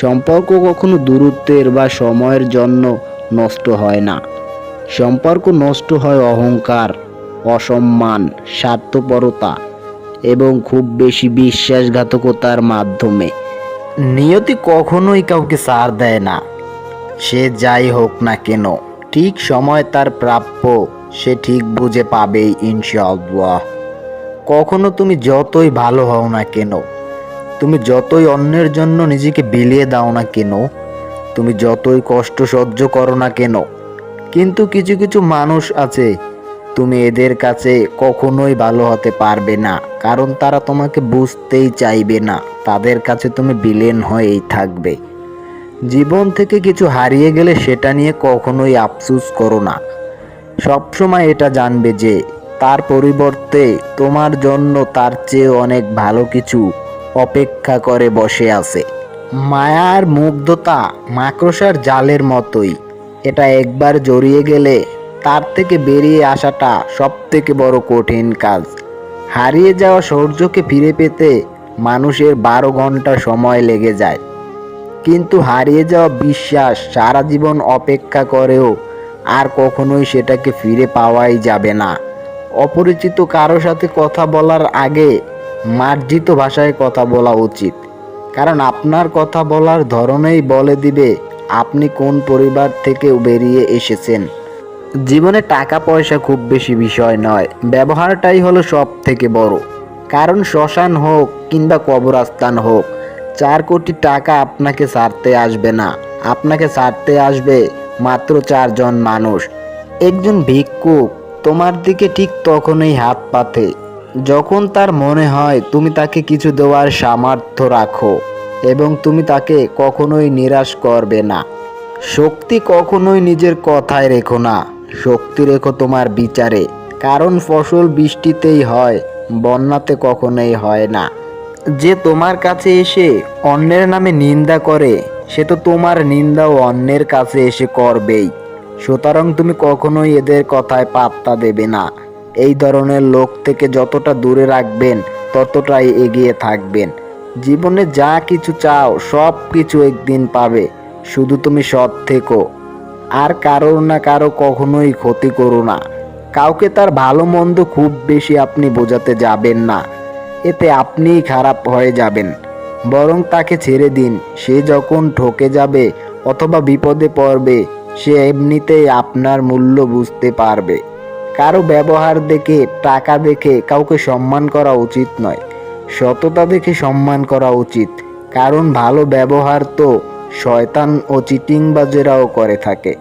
সম্পর্ক কখনো দূরত্বের বা সময়ের জন্য নষ্ট হয় না। সম্পর্ক নষ্ট হয় অহংকার, অসম্মান, স্বার্থপরতা এবং খুব বেশি বিশ্বাসঘাতকতার মাধ্যমে। নিয়তি কখনোই কাউকে সার দেয় না। সে যাই হোক না কেন, ঠিক সময় তার প্রাপ্য, সে ঠিক বুঝে পাবেই ইনশাআল্লাহ। কখনো তুমি যতই ভালো হও না কেন তুমি যতই অন্যের জন্য নিজেকে বিলিয়ে দাও না কেন, তুমি যতই কষ্ট সহ্য করো না কেন, কিন্তু কিছু কিছু মানুষ আছে, তুমি এদের কাছে কখনোই ভালো হতে পারবে না, কারণ তারা তোমাকে বুঝতেই চাইবে না, তাদের কাছে তুমি বিলেন হয়েই থাকবে। জীবন থেকে কিছু হারিয়ে গেলে সেটা নিয়ে কখনোই আফসুস করো না। সবসময় এটা জানবে যে, তার পরিবর্তে তোমার জন্য তার চেয়ে অনেক ভালো কিছু অপেক্ষা করে বসে আছে। মায়ার মুগ্ধতা মাকড়সার জালের মতোই। এটা একবার জড়িয়ে গেলে তার থেকে বেরিয়ে আসাটা সব থেকে বড় কঠিন কাজ। হারিয়ে যাওয়া সৌর্যকে ফিরে পেতে মানুষের বারো ঘণ্টা সময় লেগে যায়। কিন্তু হারিয়ে যাওয়া বিশ্বাস সারা জীবন অপেক্ষা করেও আর কখনোই সেটাকে ফিরে পাওয়াই যাবে না। অপরিচিত কারও সাথে কথা বলার আগে মার্জিত ভাষায় কথা বলা উচিত। কারণ আপনার কথা বলার ধরনেই বলে দিবে আপনি কোন পরিবার থেকে বেরিয়ে এসেছেন। জীবনে টাকা পয়সা খুব বেশি বিষয় নয়, ব্যবহারটাই হলো সব থেকে বড়। কারণ শ্মশান হোক কিংবা কবরস্থান হোক, চার কোটি টাকা আপনাকে ছাড়তে আসবে না। আপনাকে ছাড়তে আসবে মাত্র চারজন মানুষ। একজন ভিক্ষুক তোমার দিকে ঠিক তখনই হাত পাতে। যখন তার মনে হয় তুমি তাকে কিছু দেওয়ার সামর্থ্য রাখো এবং তুমি তাকে কখনোই নিরাশ করবে না, শক্তি কখনোই নিজের কথায় রেখো না, শক্তি রেখো তোমার বিচারে, কারণ ফসল বৃষ্টিতেই হয়, বন্যাতে কখনোই হয় না। যে তোমার কাছে এসে অন্যের নামে নিন্দা করে, সে তো তোমার নিন্দাও অন্যের কাছে এসে করবেই। সুতরাং তুমি কখনোই এদের কথায় পাত্তা দেবে না। এই ধরনের লোক থেকে যতটা দূরে রাখবেন, ততটাই এগিয়ে থাকবেন। জীবনে যা কিছু চাও, সব কিছু একদিন পাবে। শুধু তুমি সৎ থেকো। আর কারোর না কারও কখনোই ক্ষতি করো না। কাউকে তার ভালো মন্দ খুব বেশি আপনি বোঝাতে যাবেন না। এতে আপনিই খারাপ হয়ে যাবেন। বরং তাকে ছেড়ে দিন। সে যখন ঠকে যাবে অথবা বিপদে পড়বে, সে এমনিতেই আপনার মূল্য বুঝতে পারবে। কারও ব্যবহার দেখে, টাকা দেখে কাউকে সম্মান করা উচিত নয়। সততা দেখে সম্মান করা উচিত। কারণ ভালো ব্যবহার তো শয়তান ও চিটিংবাজেরাও করে থাকে।